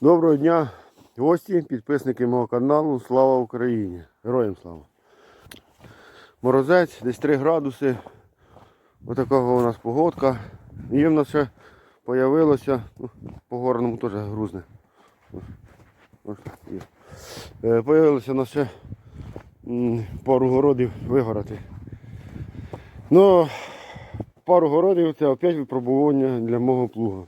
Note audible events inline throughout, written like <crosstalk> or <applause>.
Доброго дня, гості, підписники мого каналу. Слава Україні! Героям слава! Морозець, десь 3 градуси. Отакого у нас погодка. І в нас ще появилося, ну, по горному теж грузне. Е, Появилося у нас ще пару городів вигорати. Ну, пару городів це опять випробування для мого плуга.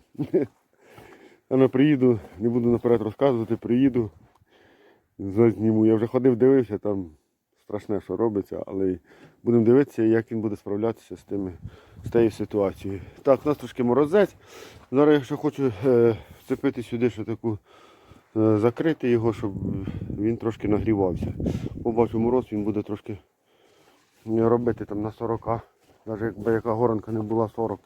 Я приїду, не буду наперед розказувати, приїду, зазніму. Я вже ходив, дивився, там страшне, що робиться, але будемо дивитися, як він буде справлятися з тими, з тією ситуацією. Так, у нас трошки морозець. Зараз я ще хочу е, вцепити сюди ще таку, е, закрити його, щоб він трошки нагрівався. Побачу мороз, він буде трошки робити там на 40. Навіть якби яка горанка не була 40.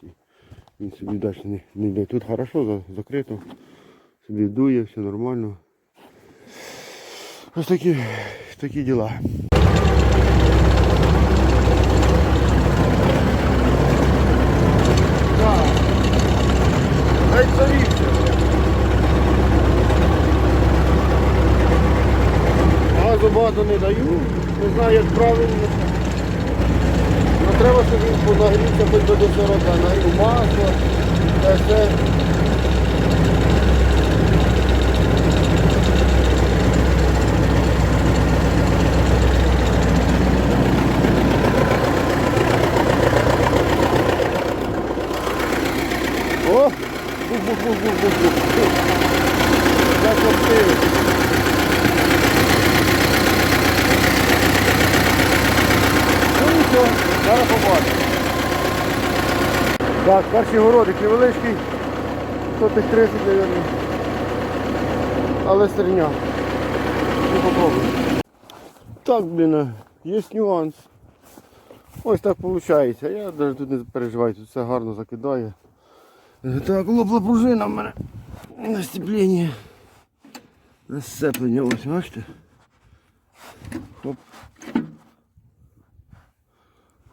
Він собі далі не, не йде. Тут хорошо закрито. Собі дує, все нормально. Ось такі, такі діла. Газу багато не даю, не знаю як правильно. Ну, треба, щоб він понагрівся хоч би до 40, нагрів масло, те все. О! Бух-бух-бух-бух-бух-бух. Як красиво. Ну нічого, зараз побачимо. Так, перший городик невеличкий, сотих 30, мабуть. Але стерня. Ну попробуй. Так, блін, є нюанс. Ось так виходить. Я навіть тут не переживаю, тут все гарно закидає. Е, Так, лопла пружина в мене на степлінні. На сцеплення, ось, бачите? Хоп.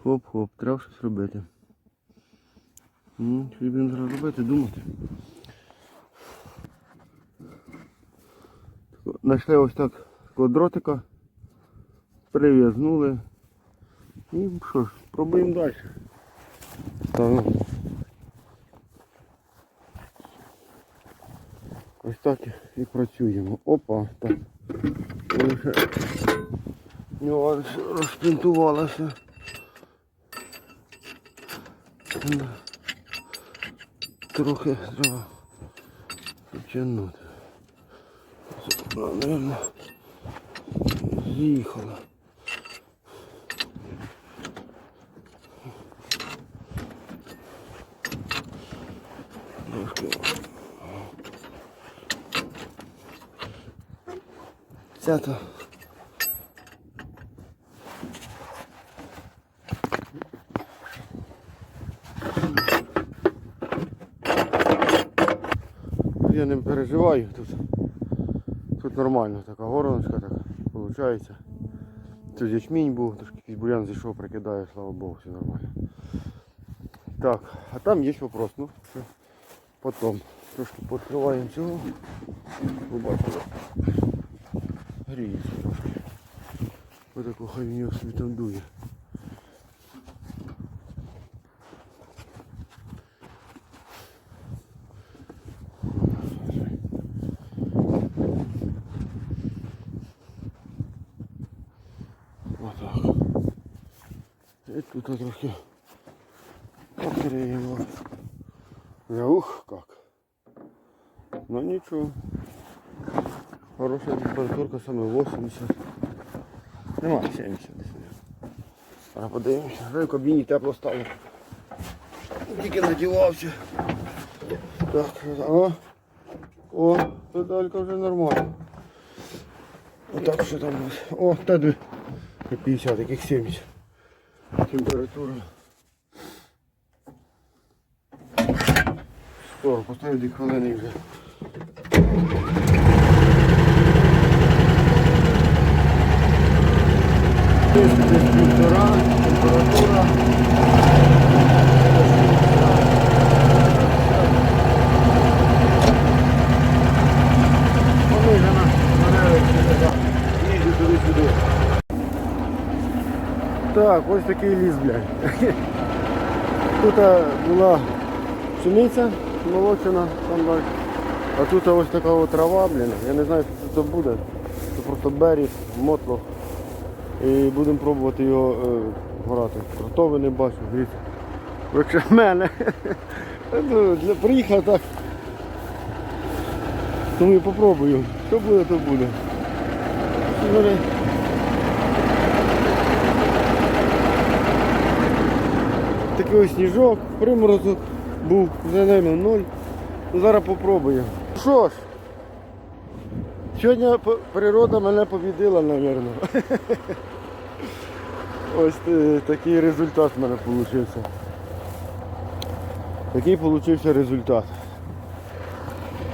Хоп-хоп, треба щось робити. Ну, що будемо зараз робити, думати. Знайшли ось так такого дротика, прив'язнули. І що ж, пробуємо далі. Так. Ось так і працюємо. Опа, так. Лише нюанс розпінтувалося. Трохи треба потягнути. Наверно, з'їхала. Ця-то. Я не переживаю тут. Тут нормально така гороночка так виходить. Тут ячмінь був, трошки якийсь бурян зійшов, прикидає, слава Богу, все нормально. Так, а там є вопрос, ну це потім. Трошки пооткриваємо цього. Побачимо. Гріється трошки. Отако хай він його собі там. І тут трошки покриємо. Я ух как. Ну нічого. Хороша температурка саме 80. Нема 70 десь. Зараз подивимося. В кабіні тепло стало. Тільки надівався. Так, о, о, педалька вже нормально. Отак що там у нас. О, та дві. 50, яких 70. Температура. 40, поставив дві хвилини вже. Десь півтора, температура. Так, ось такий ліс, блядь. Тут була пшениця молочена, там далі. А тут ось така от трава, блін. Я не знаю, що це буде. Це просто беріг, мотлох. І будемо пробувати його е, горати. Готовий не бачу, дивіться. Якщо мене. <laughs> Приїхав так. Тому і попробую. Що буде, то буде. Такий ось сніжок, приморозок був, вже, мабуть, ноль. Ну, зараз попробую. Що ж, сьогодні природа мене побідила, мабуть. <laughs> Ось е, такий результат в мене вийшов. Такий вийшов результат.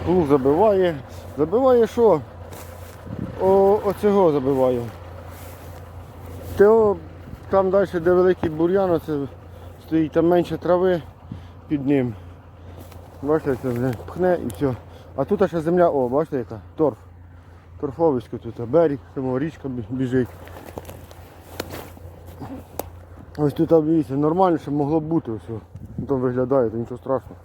Плуг забиває. Забиває що? О, оцього забиваю. Того, там далі, де великий бур'ян, це стоїть там менше трави під ним. Бачите, це пхне і все. А тут ще земля, о, бачите яка? Торф. Торфовисько тут, берег, тому річка біжить. Ось тут дивіться, нормально, що могло б бути все. Там виглядає, то нічого страшного.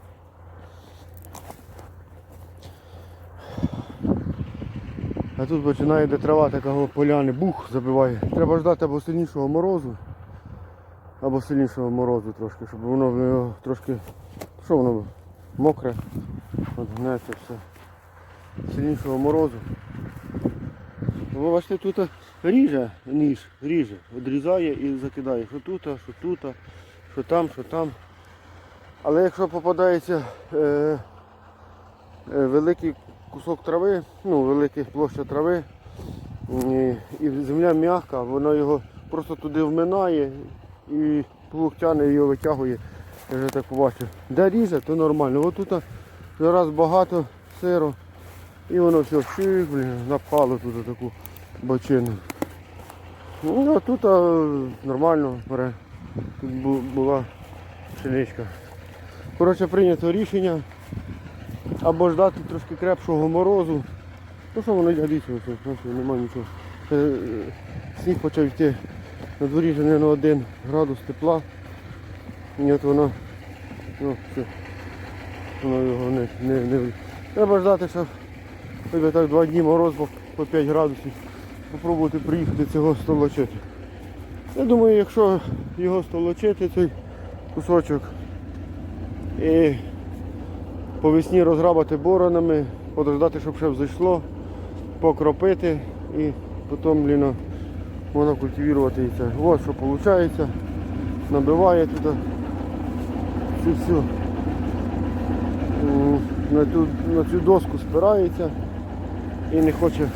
А тут починає де трава такого поляни, бух забиває. Треба ждати або сильнішого морозу, або сильнішого морозу трошки, щоб воно в нього трошки. Що воно мокре, от гнеться все. Сильнішого морозу. Ви бачите, тут ріже, ніж, ріже, відрізає і закидає, що тут, що тут, що там, що там. Але якщо попадається е, е, великий кусок трави, ну, велика площа трави, і, і земля м'яка, вона його просто туди вминає і плуг тягне його витягує. Я вже так побачив. Де ріже, то нормально. От тут зараз багато сиру. І воно все щик, блін, напало тут таку бочину. Ну, а тут а, нормально бере. Тут бу- була пшеничка. Коротше, прийнято рішення або ждати трошки крепшого морозу. Ну що воно дивіться, ось, ось, немає нічого. Е, е, Сніг почав йти на дворі вже на один градус тепла. І от воно, ну, все, воно його не, не, не... Треба ждати, щоб хоч би так два дні мороз по, по 5 градусів. Попробувати приїхати цього столочити. Я думаю, якщо його столочити, цей кусочок, і по весні розграбати боронами, подождати, щоб ще взійшло, покропити і потім блін, можна культивувати це. Ось що виходить. Набиває тут цю всю на цю, на цю доску спирається і не хоче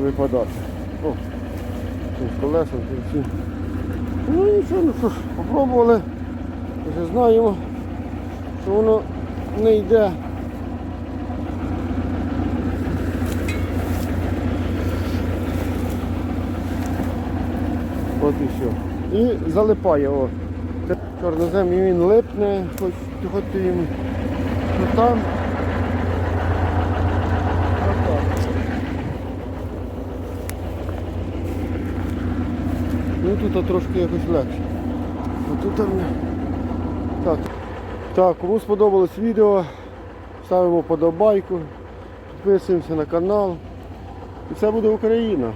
випадати. О, цим колесом, всім. Ну нічого, ну що ж, попробували. Вже знаємо, що воно не йде. От і все. І залипає. О. Чорнозем і він липне, хоч, хоч їм що там. Ну тут трошки якось легше. А тут там... Так. Так, кому сподобалось відео, ставимо вподобайку, підписуємося на канал. І це буде Україна.